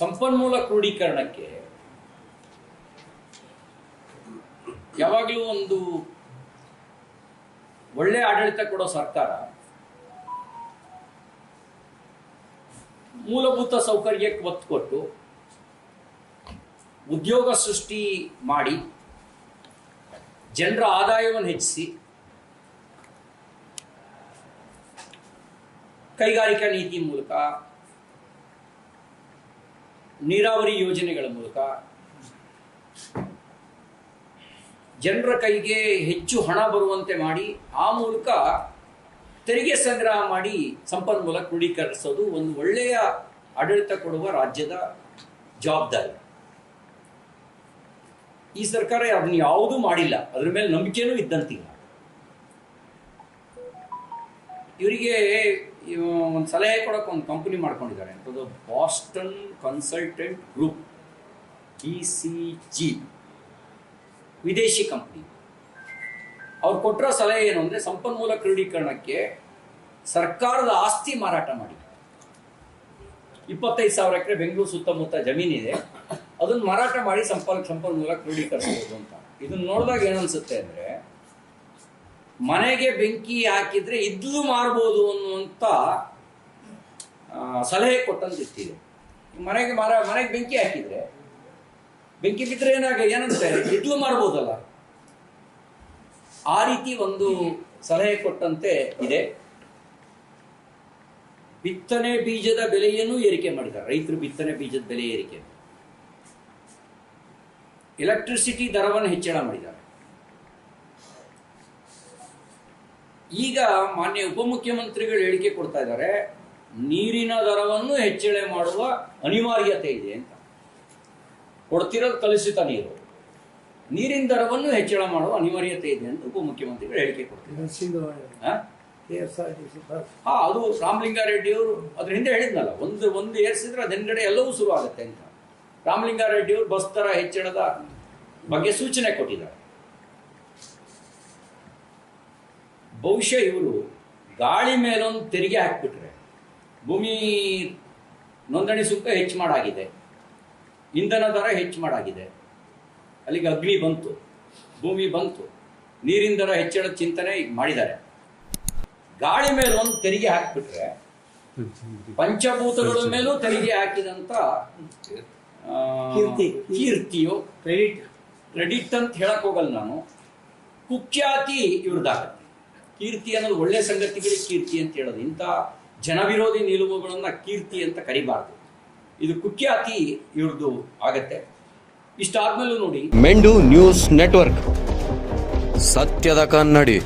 ಸಂಪನ್ಮೂಲ ಕ್ರೋಢೀಕರಣಕ್ಕೆ ಯಾವಾಗಲೂ ಒಂದು ಒಳ್ಳೆ ಆಡಳಿತ ಕೊಡೋ ಸರ್ಕಾರ ಮೂಲಭೂತ ಸೌಕರ್ಯಕ್ಕೆ ಒತ್ತು ಕೊಟ್ಟು ಉದ್ಯೋಗ ಸೃಷ್ಟಿ ಮಾಡಿ, ಜನರ ಆದಾಯವನ್ನು ಹೆಚ್ಚಿಸಿ, ಕೈಗಾರಿಕಾ ನೀತಿ ಮೂಲಕ ನೀರಾವರಿ ಯೋಜನೆಗಳ ಮೂಲಕ ಜನರ ಕೈಗೆ ಹೆಚ್ಚು ಹಣ ಬರುವಂತೆ ಮಾಡಿ, ಆ ಮೂಲಕ ತೆರಿಗೆ ಸಂಗ್ರಹ ಮಾಡಿ ಸಂಪನ್ಮೂಲ ಕ್ರೋಢೀಕರಿಸೋದು ಒಂದು ಒಳ್ಳೆಯ ಆಡಳಿತ ಕೊಡುವ ರಾಜ್ಯದ ಜವಾಬ್ದಾರಿ. ಈ ಸರ್ಕಾರ ಅದನ್ನ ಯಾವುದೂ ಮಾಡಿಲ್ಲ. ಅದ್ರ ಮೇಲೆ ನಂಬಿಕೆನೂ ಇದ್ದಂತಿಲ್ಲ. ಇವರಿಗೆ ಒಂದು ಸಲಹೆ ಕೊಡೋಕೆ ಒಂದು ಕಂಪನಿ ಮಾಡ್ಕೊಂಡಿದ್ದಾರೆ. ಅಂಥದ್ದು Boston consultant group B C G ವಿದೇಶಿ ಕಂಪ್ನಿ ಅವ್ರು ಕೊಟ್ಟಿರೋ ಸಲಹೆ ಏನು ಅಂದರೆ ಸಂಪನ್ಮೂಲ ಕ್ರೋಢೀಕರಣಕ್ಕೆ ಸರ್ಕಾರದ ಆಸ್ತಿ ಮಾರಾಟ ಮಾಡಿ. ಇಪ್ಪತ್ತೈದು ಸಾವಿರ ಎಕರೆ ಬೆಂಗಳೂರು ಸುತ್ತಮುತ್ತ ಜಮೀನಿದೆ ಅದನ್ನು ಮಾರಾಟ ಮಾಡಿ ಸಂಪನ್ ಸಂಪನ್ಮೂಲ ಕ್ರೋಢೀಕರಿಸಬಹುದು ಅಂತ. ಇದನ್ನ ನೋಡಿದಾಗ ಏನನ್ಸುತ್ತೆ ಅಂದ್ರೆ ಮನೆಗೆ ಬೆಂಕಿ ಹಾಕಿದ್ರೆ ಇದ್ಲು ಮಾರ್ಬೋದು ಅನ್ನುವಂತ ಸಲಹೆ ಕೊಟ್ಟಂತಿರ್ತಿದೆ ಮನೆಗೆ ಮರ, ಮನೆಗೆ ಬೆಂಕಿ ಹಾಕಿದ್ರೆ, ಬೆಂಕಿ ಬಿದ್ದರೆ ಏನಾಗ ಏನಂತೆ ಇದ್ಲು ಮಾಡ್ಬೋದಲ್ಲ ಆ ರೀತಿ ಒಂದು ಸಲಹೆ ಕೊಟ್ಟಂತೆ ಇದೆ. ಬಿತ್ತನೆ ಬೀಜದ ಬೆಲೆಯನ್ನು ಏರಿಕೆ ಮಾಡಿದ್ದಾರೆ. ರೈತರು ಬಿತ್ತನೆ ಬೀಜದ ಬೆಲೆ ಏರಿಕೆ. ಎಲೆಕ್ಟ್ರಿಸಿಟಿ ದರವನ್ನು ಹೆಚ್ಚಳ ಮಾಡಿದ್ದಾರೆ. ಈಗ ಮಾನ್ಯ ಉಪಮುಖ್ಯಮಂತ್ರಿಗಳು ಹೇಳಿಕೆ ಕೊಡ್ತಾ ಇದ್ದಾರೆ ನೀರಿನ ದರವನ್ನು ಹೆಚ್ಚಳ ಮಾಡುವ ಅನಿವಾರ್ಯತೆ ಇದೆ ಅಂತ. ಕೊಡ್ತಿರೋದು ಕಲುಷಿತ ನೀರು. ನೀರಿನ ದರವನ್ನು ಹೆಚ್ಚಳ ಮಾಡುವ ಅನಿವಾರ್ಯತೆ ಇದೆ ಅಂತ ಉಪಮುಖ್ಯಮಂತ್ರಿಗಳು ಹೇಳಿಕೆ ಕೊಡ್ತಿದ್ದಾರೆ. ಹಾ? ಅದು ರಾಮಲಿಂಗಾರೆಡ್ಡಿಯವರು ಅದ್ರ ಹಿಂದೆ ಹೇಳಿದ್ನಲ್ಲ ಒಂದು ಒಂದು ಏರ್ಸಿದ್ರೆ ಹಿಂದ್ಗಡೆ ಎಲ್ಲವೂ ಶುರು ಆಗುತ್ತೆ ಅಂತ ರಾಮಲಿಂಗಾರೆಡ್ಡಿಯವರು ಬಸ್ ದರ ಹೆಚ್ಚಳದ ಬಗ್ಗೆ ಸೂಚನೆ ಕೊಟ್ಟಿದ್ದಾರೆ. ಬಹುಶಃ ಇವರು ಗಾಳಿ ಮೇಲೊಂದು ತೆರಿಗೆ ಹಾಕ್ಬಿಟ್ರೆ ಭೂಮಿ ನೋಂದಣಿ ಸುಂಕ ಹೆಚ್ಚು ಮಾಡಾಗಿದೆ ಇಂಧನ ದರ ಹೆಚ್ಚು ಮಾಡಾಗಿದೆ ಅಲ್ಲಿಗೆ ಅಗ್ನಿ ಬಂತು ಭೂಮಿ ಬಂತು ನೀರಿನ ದರ ಹೆಚ್ಚಳ ಚಿಂತನೆ ಈಗ ಮಾಡಿದ್ದಾರೆ. ಗಾಳಿ ಮೇಲೊಂದು ಒಂದು ತೆರಿಗೆ ಹಾಕ್ಬಿಟ್ರೆ ಪಂಚಭೂತಗಳ ಮೇಲೂ ತೆರಿಗೆ ಹಾಕಿದಂತ. ಕೀರ್ತಿಯು ಕ್ರೆಡಿಟ್ ಕ್ರೆಡಿಟ್ ಅಂತ ಹೇಳಕ್ ಹೋಗಲ್ಲ ನಾನು. ಕುಖ್ಯಾತಿ ಇವ್ರದ್ದಾಗತ್ತೆ. ಕೀರ್ತಿ ಅನ್ನೋದು ಒಳ್ಳೆ ಸಂಗತಿಗಳಿಗೆ ಕೀರ್ತಿ ಅಂತ ಹೇಳೋದು. ಇಂಥ ಜನವಿರೋಧಿ ನಿಲುವುಗಳನ್ನ ಕೀರ್ತಿ ಅಂತ ಕರಿಬಾರ್ದು. ಇದು ಕುಖ್ಯಾತಿ ಇವ್ರದ್ದು ಆಗತ್ತೆ. ಇಷ್ಟಾದ್ಮೇಲೂ ನೋಡಿ. ಮೆಂಡು ನ್ಯೂಸ್ ನೆಟ್ವರ್ಕ್. ಸತ್ಯದ ಕನ್ನಡಿ.